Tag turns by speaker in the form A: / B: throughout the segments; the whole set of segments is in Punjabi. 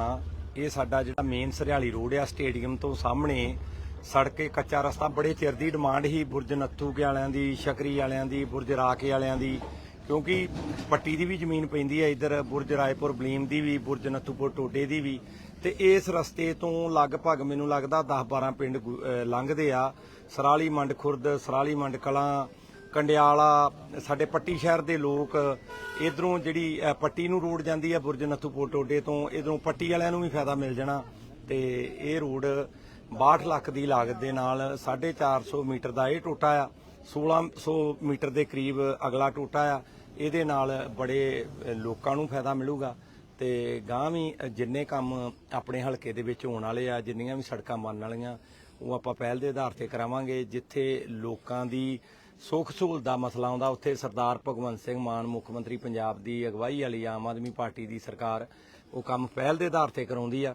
A: ਹਾਂ ਇਹ ਸਾਡਾ ਜਿਹੜਾ ਮੇਨ ਸਰਿਆਲੀ ਰੋਡ ਆ ਸਟੇਡੀਅਮ ਤੋਂ ਸਾਹਮਣੇ ਸੜਕੇ, ਕੱਚਾ ਰਸਤਾ, ਬੜੇ ਚਿਰ ਦੀ ਡਿਮਾਂਡ ਹੀ ਬੁਰਜ ਨੱਥੂ ਕੇ ਵਾਲਿਆਂ ਦੀ, ਸ਼ਕਰੀ ਵਾਲਿਆਂ ਦੀ, ਬੁਰਜ ਰਾਕੇ ਵਾਲਿਆਂ ਦੀ, ਕਿਉਂਕਿ ਪੱਟੀ ਦੀ ਵੀ ਜ਼ਮੀਨ ਪੈਂਦੀ ਹੈ ਇੱਧਰ, ਬੁਰਜ ਰਾਏਪੁਰ ਬਲੀਮ ਦੀ ਵੀ, ਬੁਰਜ ਨੱਥੂਪੁਰ ਟੋਡੇ ਦੀ ਵੀ। ਤੇ ਇਸ ਰਸਤੇ ਤੋਂ ਲਗਭਗ ਮੈਨੂੰ ਲੱਗਦਾ 10 12 ਪਿੰਡ ਗੁ- ਲੰਘਦੇ ਆ। ਸਰਾਲੀ ਮੰਡ ਖੁਰਦ, ਸਰਾਲੀ ਮੰਡ ਕਲਾਂ ਕੰਡਿਆਲਾ, ਸਾਡੇ ਪੱਟੀ ਸ਼ਹਿਰ ਦੇ ਲੋਕ ਇਧਰੋਂ ਜਿਹੜੀ ਪੱਟੀ ਨੂੰ ਰੋਡ ਜਾਂਦੀ ਹੈ ਬੁਰਜ ਨੱਥੂਪੁਰ ਟੋਡੇ ਤੋਂ, ਇਧਰੋਂ ਪੱਟੀ ਵਾਲਿਆਂ ਨੂੰ ਵੀ ਫਾਇਦਾ ਮਿਲ ਜਾਣਾ ਤੇ ਇਹ ਰੋਡ 62 ਲੱਖ ਦੀ ਲਾਗਤ ਦੇ ਨਾਲ 450 ਮੀਟਰ ਦਾ ਇਹ ਟੋਟਾ ਆ 1600 ਮੀਟਰ ਦੇ ਕਰੀਬ ਅਗਲਾ ਟੋਟਾ ਆ, ਇਹਦੇ ਨਾਲ ਬੜੇ ਲੋਕਾਂ ਨੂੰ ਫਾਇਦਾ ਮਿਲੂਗਾ ਤੇ ਗਾਂ ਵੀ ਜਿੰਨੇ ਕੰਮ ਆਪਣੇ ਹਲਕੇ ਦੇ ਵਿੱਚ ਹੋਣ ਵਾਲੇ ਆ, ਜਿੰਨੀਆਂ ਵੀ ਸੜਕਾਂ ਬਣਨ ਵਾਲੀਆਂ, ਉਹ ਆਪਾਂ ਪਹਿਲ ਦੇ ਆਧਾਰ ਤੇ ਕਰਾਵਾਂਗੇ, ਜਿੱਥੇ ਲੋਕਾਂ ਦੀ ਸੁੱਖ ਸਹੂਲਤ ਦਾ ਮਸਲਾ ਆਉਂਦਾ। ਉੱਥੇ ਸਰਦਾਰ ਭਗਵੰਤ ਸਿੰਘ ਮਾਨ, ਮੁੱਖ ਮੰਤਰੀ ਪੰਜਾਬ ਦੀ ਅਗਵਾਈ ਵਾਲੀ ਆਮ ਆਦਮੀ ਪਾਰਟੀ ਦੀ ਸਰਕਾਰ, ਉਹ ਕੰਮ ਪਹਿਲ ਦੇ ਆਧਾਰ ਤੇ ਕਰਾਉਂਦੀ ਆ।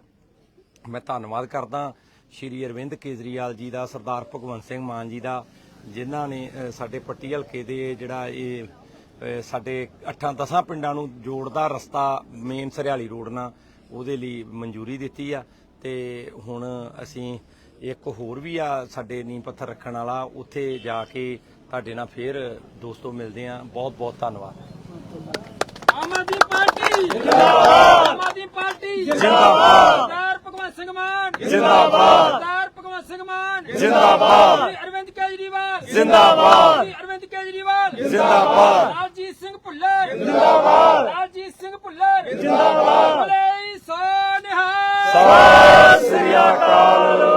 A: ਮੈਂ ਧੰਨਵਾਦ ਕਰਦਾ ਸ਼੍ਰੀ ਅਰਵਿੰਦ ਕੇਜਰੀਵਾਲ ਜੀ ਦਾ, ਸਰਦਾਰ ਭਗਵੰਤ ਸਿੰਘ ਮਾਨ ਜੀ ਦਾ, ਜਿਨ੍ਹਾਂ ਨੇ ਸਾਡੇ ਪੱਟੀ ਹਲਕੇ ਦੇ ਜਿਹੜਾ ਇਹ ਸਾਡੇ 8-10 ਪਿੰਡਾਂ ਨੂੰ ਜੋੜਦਾ ਰਸਤਾ, ਮੇਨ ਸਰਿਆਲੀ ਰੋਡ ਨਾਲ ਉਹਦੇ ਲਈ ਮਨਜ਼ੂਰੀ ਦਿੱਤੀ ਆ। ਤੇ ਹੁਣ ਅਸੀਂ ਇੱਕ ਹੋਰ ਵੀ ਆ, ਸਾਡੇ ਨੀਂਹ ਪੱਥਰ ਰੱਖਣ ਵਾਲਾ, ਉੱਥੇ ਜਾ ਕੇ ਤੁਹਾਡੇ ਨਾਲ ਫੇਰ ਦੋਸਤੋ ਮਿਲਦੇ ਆ ਬਹੁਤ ਬਹੁਤ ਧੰਨਵਾਦ।
B: ਆਮ ਆਦਮੀ ਪਾਰਟੀ! ਜਿੰਦਾਬਾਦ! ਆਮ ਪਾਰਟੀ! ਜਿੰਦਾਬਾਦ! ਸਰਦਾਰ ਭਗਵੰਤ ਸਿੰਘ ਮਾਨ! ਜਿੰਦਾਬਾਦ! ਸਰਦਾਰ ਭਗਵੰਤ ਸਿੰਘ ਮਾਨ! ਜਿੰਦਾਬਾਦ! ਅਰਵਿੰਦ ਕੇਜਰੀਵਾਲ! ਜਿੰਦਾਬਾਦ! ਅਰਵਿੰਦ ਕੇਜਰੀਵਾਲ! ਜਿੰਦਾਬਾਦ! ਰਾਜੀਤ ਸਿੰਘ ਭੁੱਲਰ! ਜਿੰਦਾਬਾਦ! ਰਾਜੀਤ ਸਿੰਘ ਭੁੱਲਰ! ਜਿੰਦਾਬਾਦ! ਬਲੇ ਸੋਨਹਾ ਸ੍ਰੀ ਅਕਾਲ!